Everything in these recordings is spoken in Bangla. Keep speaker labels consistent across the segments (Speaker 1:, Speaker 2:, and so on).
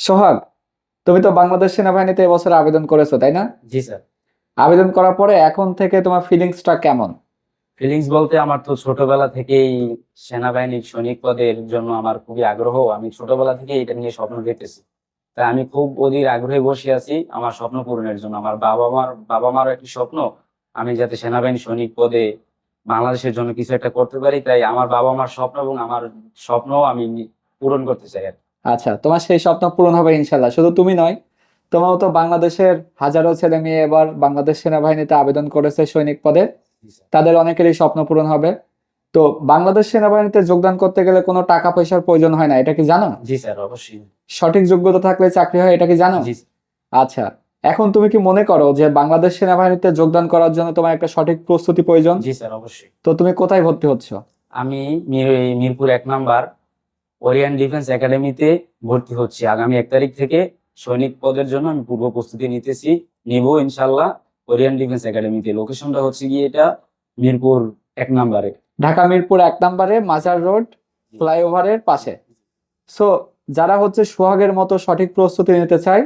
Speaker 1: সোহাগ তুমি তো বাংলাদেশ সেনাবাহিনীতে এবছর আবেদন করেছ তাই না?
Speaker 2: জি স্যার।
Speaker 1: আবেদন করার পরে এখন থেকে তোমার ফিলিংসটা কেমন?
Speaker 2: ফিলিংস বলতে আমার তো ছোটবেলা থেকেই সেনাবাহিনীর সৈনিক পদের জন্য আমার খুবই আগ্রহ। আমি ছোটবেলা থেকে এটা নিয়ে স্বপ্ন দেখতেছি। তাই আমি খুব অধীর আগ্রহে বসে আছি আমার স্বপ্ন পূরণের জন্য। আমার বাবা মার বাবা মারও একটি স্বপ্ন আমি যাতে সেনাবাহিনী সৈনিক পদে বাংলাদেশের জন্য কিছু একটা করতে পারি। তাই আমার বাবা মার স্বপ্ন এবং আমার স্বপ্ন আমি পূরণ করতে চাই আর কি।
Speaker 1: আচ্ছা তোমার সেই স্বপ্ন পূরণ হবে ইনশাল্লাহ শুধু তুমি নয় তোমার তো বাংলাদেশের হাজারো ছেলে মেয়ে এবার বাংলাদেশ সেনাবাহিনীতে আবেদন করেছে সৈনিক পদে। তাদের অনেকেরই স্বপ্ন পূরণ হবে। তো বাংলাদেশ সেনাবাহিনীতে যোগদান করতে গেলে কোনো টাকা পয়সার প্রয়োজন হয় না এটা কি জানো?
Speaker 2: জি স্যার অবশ্যই।
Speaker 1: সঠিক যোগ্যতা থাকলে চাকরি হয় এটা কি জানো?
Speaker 2: জি।
Speaker 1: আচ্ছা এখন তুমি কি মনে করো যে বাংলাদেশ সেনাবাহিনীতে যোগদান করার জন্য তোমার একটা সঠিক প্রস্তুতি প্রয়োজন?
Speaker 2: জি স্যার অবশ্যই।
Speaker 1: তো তুমি কোথায় ভর্তি হচ্ছ?
Speaker 2: আমি মিরপুর এক নাম্বার ওরিয়ান ডিফেন্স একাডেমিতে ভর্তি হচ্ছি। আগামী এক তারিখ থেকে সৈনিক পদের জন্য আমি পূর্ব প্রস্তুতি নিতেছি। নিব ইনশাল্লাহ ওরিয়ান ডিফেন্স একাডেমিতে। লোকেশনটা হচ্ছে গিয়ে এটা মিরপুর এক নাম্বারে।
Speaker 1: ঢাকা মিরপুর এক নাম্বারে, মাজার রোড, ফ্লাইওভারের পাশে। সো যারা হচ্ছে সোহাগের মতো সঠিক প্রস্তুতি নিতে চায়,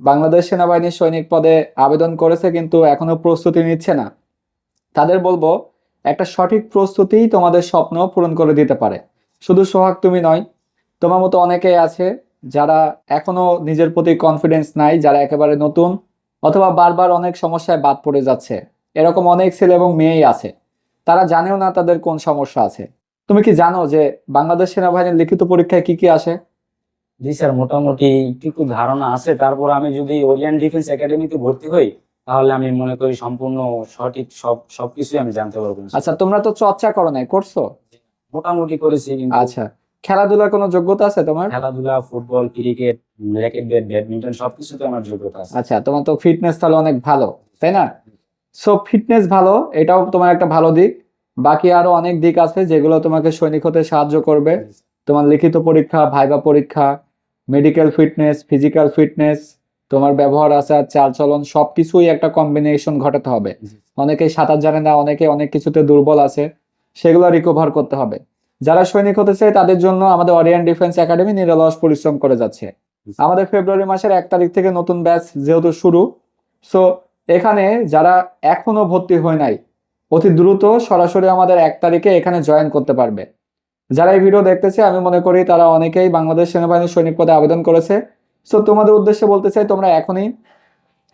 Speaker 1: বাংলাদেশ সেনাবাহিনীর সৈনিক পদে আবেদন করেছে কিন্তু এখনও প্রস্তুতি নিচ্ছে না। তাদের বলব, একটা সঠিক প্রস্তুতি তোমাদের স্বপ্ন পূরণ করে দিতে পারে। শুধু সোহাগ তুমি নয় তোমার মতো অনেকেই আছে যারা এখনও নিজের প্রতি কনফিডেন্স নাই যারা একেবারে নতুন অথবা বারবার অনেক সমস্যায় বাদ পড়ে যাচ্ছে। এরকম অনেক ছেলে এবং মেয়েই আছে। তারা জানেও না তাদের কোন সমস্যা আছে। তুমি কি জানো যে বাংলাদেশ সেনাবাহিনীর লিখিত পরীক্ষায় কি কি আসে?
Speaker 2: জি স্যার মোটামুটি একটু ধারণা আছে। তারপর আমি যদি ওরিয়ান ডিফেন্স একাডেমিতে ভর্তি হই তাহলে আমি মনে করি সম্পূর্ণ সঠিক সব সবকিছুই আমি জানতে পারব।
Speaker 1: আচ্ছা তোমরা তো চর্চা করো নাই করছ?
Speaker 2: মোটামুটি করেছি
Speaker 1: আচ্ছা। খেলাধুলার কোনো যোগ্যতা আছে তোমার?
Speaker 2: খেলাধুলা football cricket racket bat badminton সবকিছুতে আমার যোগ্যতা আছে।
Speaker 1: আচ্ছা তোমার তো ফিটনেস তাহলে অনেক ভালো তাই না? সো ফিটনেস ভালো এটাও তোমার একটা ভালো দিক। বাকি আরও অনেক দিক আছে যেগুলো তোমাকে সৈনিক হতে সাহায্য করবে। তোমার লিখিত পরীক্ষা ভাইবা পরীক্ষা মেডিকেল ফিটনেস ফিজিক্যাল ফিটনেস তোমার ব্যবহার আচার চালচলন সবকিছুই একটা কম্বিনেশন ঘটাতে হবে।
Speaker 2: জি।
Speaker 1: অনেকেই সাঁতার জানে না অনেকে অনেক কিছুতে দুর্বল আছে সেগুলো রিকভার করতে হবে। যারা সৈনিক হতে চায় তাদের জন্য আমাদের অরিয়ান ডিফেন্স একাডেমি নিরলস পরিশ্রম করে যাচ্ছে। আমাদের ফেব্রুয়ারি মাসের এক তারিখ থেকে নতুন ব্যাচ যেহেতু শুরু সো এখানে যারা এখনও ভর্তি হয় নাই অতি দ্রুত সরাসরি আমাদের এক তারিখে এখানে জয়েন করতে পারবে। যারা এই ভিডিও দেখতেছে আমি মনে করি তারা অনেকেই বাংলাদেশ সেনাবাহিনীর সৈনিক পদে আবেদন করেছে। সো তোমাদের উদ্দেশ্যে বলতে চাই তোমরা এখনই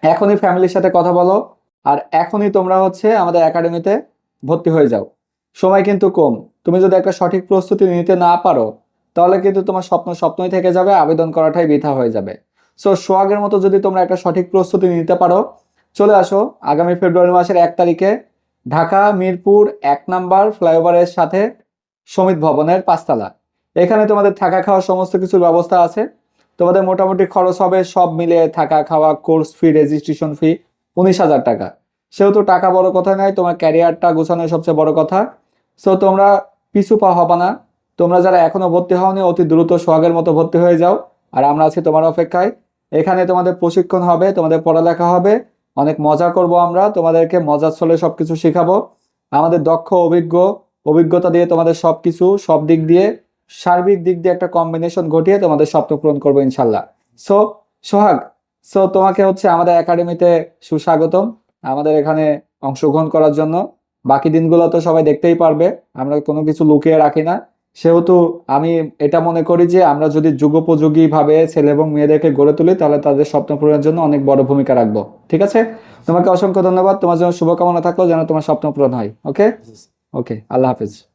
Speaker 1: এখনই ফ্যামিলির সাথে কথা বলো আর এখনই তোমরা হচ্ছে আমাদের একাডেমিতে ভর্তি হয়ে যাও। সময় কিন্তু কম। তুমি যদি একটা সঠিক প্রস্তুতি নিতে না পারো, তাহলে কিন্তু তোমার স্বপ্ন স্বপ্নই থেকে যাবে, আবেদন করাটাই বৃথা হয়ে যাবে। সো সোয়াগের মতো যদি তোমরা একটা সঠিক প্রস্তুতি নিতে পারো, চলে আসো আগামী ফেব্রুয়ারি মাসের এক তারিখে ঢাকা, মিরপুর, এক নাম্বার ফ্লাইওভারের সাথে সমিত ভবনের পাঁচতলা। এখানে তোমাদের থাকা খাওয়ার সমস্ত কিছুর ব্যবস্থা আছে। তোমাদের মোটামুটি খরচ হবে সব মিলে থাকা খাওয়া, কোর্স ফি রেজিস্ট্রেশন ফি উনিশ হাজার টাকা। সেহেতু টাকা বড় কথা নয়, তোমার ক্যারিয়ারটা গোছানোই সবচেয়ে বড় কথা। সো তোমরা পিছু পা হবা না। তোমরা যারা এখনও ভর্তি হওনি, অতি দ্রুত সোহাগের মতো ভর্তি হয়ে যাও। আর আমরা আছি তোমার অপেক্ষায়। এখানে তোমাদের প্রশিক্ষণ হবে, তোমাদের পড়ালেখা হবে। অনেক মজা করব আমরা, তোমাদেরকে মজার ছলে সবকিছু শেখাবো। আমাদের দক্ষ, অভিজ্ঞ, অভিজ্ঞতা দিয়ে তোমাদের সবকিছু, সব দিক দিয়ে, সার্বিক দিক দিয়ে একটা কম্বিনেশন ঘটিয়ে তোমাদের স্বপ্ন পূরণ করব ইনশাল্লাহ। সো সোহাগ সো তোমাকে হচ্ছে আমাদের একাডেমিতে সুস্বাগতম। আমাদের এখানে অংশগ্রহণ করার জন্য। বাকি দিনগুলো তো সবাই দেখতেই পারবে আমরা কোনো কিছু লুকিয়ে রাখি না। সেহেতু আমি এটা মনে করি যে আমরা যদি যুগোপযোগী ভাবে ছেলে এবং মেয়েদেরকে গড়ে তুলি তাহলে তাদের স্বপ্ন পূরণের জন্য অনেক বড় ভূমিকা রাখব। ঠিক আছে? তোমাকে অসংখ্য ধন্যবাদ। তোমার জন্য শুভকামনা থাকল যেন তোমার স্বপ্ন পূরণ হয়। ওকে ওকে আল্লাহ হাফিজ।